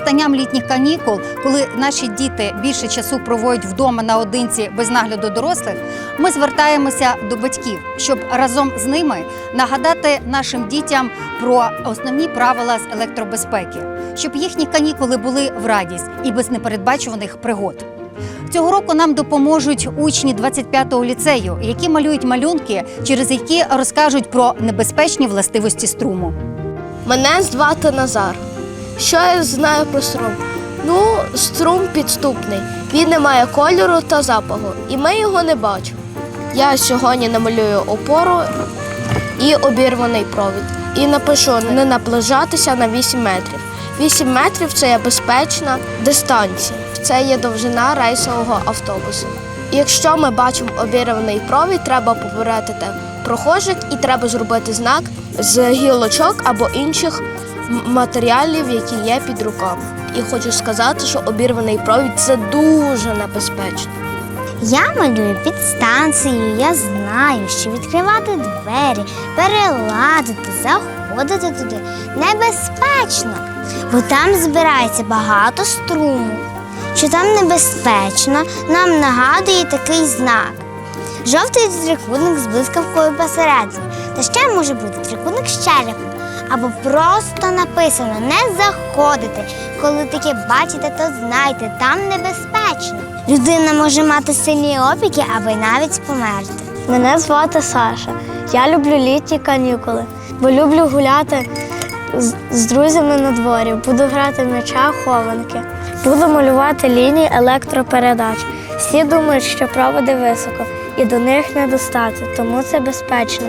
настанням літніх канікул, коли наші діти більше часу проводять вдома наодинці без нагляду дорослих, ми звертаємося до батьків, щоб разом з ними нагадати нашим дітям про основні правила з електробезпеки, щоб їхні канікули були в радість і без непередбачуваних пригод. Цього року нам допоможуть учні 25-го ліцею, які малюють малюнки, через які розкажуть про небезпечні властивості струму. Мене звати Назар. Що я знаю про струм? Ну, струм підступний. Він не має кольору та запаху, і ми його не бачимо. Я сьогодні намалюю опору і обірваний провід. І напишу не наближатися на 8 метрів. 8 метрів це є безпечна дистанція. Це є довжина рейсового автобусу. І якщо ми бачимо обірваний провід, треба попередити прохожих і треба зробити знак з гілочок або інших матеріалів, які є під руками. І хочу сказати, що обірваний провід це дуже небезпечно. Я малюю підстанцію, я знаю, що відкривати двері, переладити, заходити туди небезпечно, бо там збирається багато струму. Що там небезпечно, нам нагадує такий знак. Жовтий трикутник з блискавкою посередині. Та ще може бути трикутник з черепом. Або просто написано не заходити. Коли таке бачите, то знайте, там небезпечно. Людина може мати сильні опіки або й навіть померти. Мене звати Саша. Я люблю літні канікули, бо люблю гуляти з, з друзями на дворі. Буду грати в м'яча, хованки. Буду малювати лінії електропередач. Всі думають, що проводи високо, і до них не достати, тому це безпечно.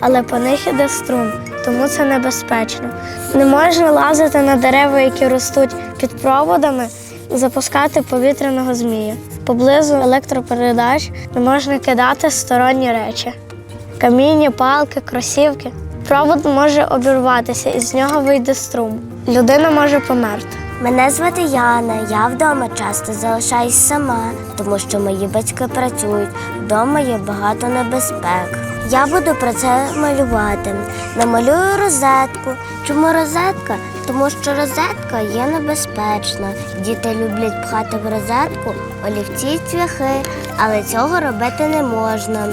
Але по них іде струм, тому це небезпечно. Не можна лазити на дерева, які ростуть під проводами, запускати повітряного змія. Поблизу електропередач не можна кидати сторонні речі. Каміння, палки, кросівки. Провод може обірватися і з нього вийде струм. Людина може померти. Мене звати Яна. Я вдома часто залишаюсь сама, тому що мої батьки працюють. Вдома є багато небезпек. Я буду про це малювати. Намалюю розетку. Чому розетка? Тому що розетка є небезпечна. Діти люблять пхати в розетку олівці цвяхи, але цього робити не можна.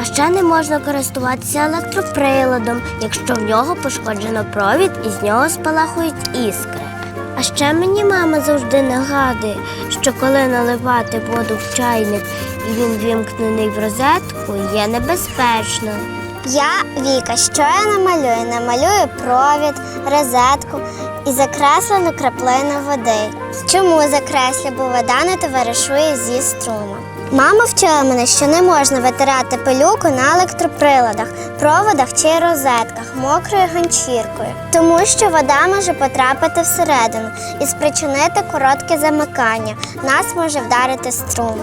А ще не можна користуватися електроприладом, якщо в нього пошкоджено провід і з нього спалахують іскри. А ще мені мама завжди нагадує, що коли наливати воду в чайник і він вімкнений в розетку, є небезпечно. Я Віка, що я намалюю? Намалюю провід, розетку і закреслену краплину води. Чому закреслю, бо вода не товаришує зі струмом. Мама вчила мене, що не можна витирати пилюку на електроприладах, проводах чи розетках мокрою ганчіркою, тому що вода може потрапити всередину і спричинити коротке замикання. Нас може вдарити струм.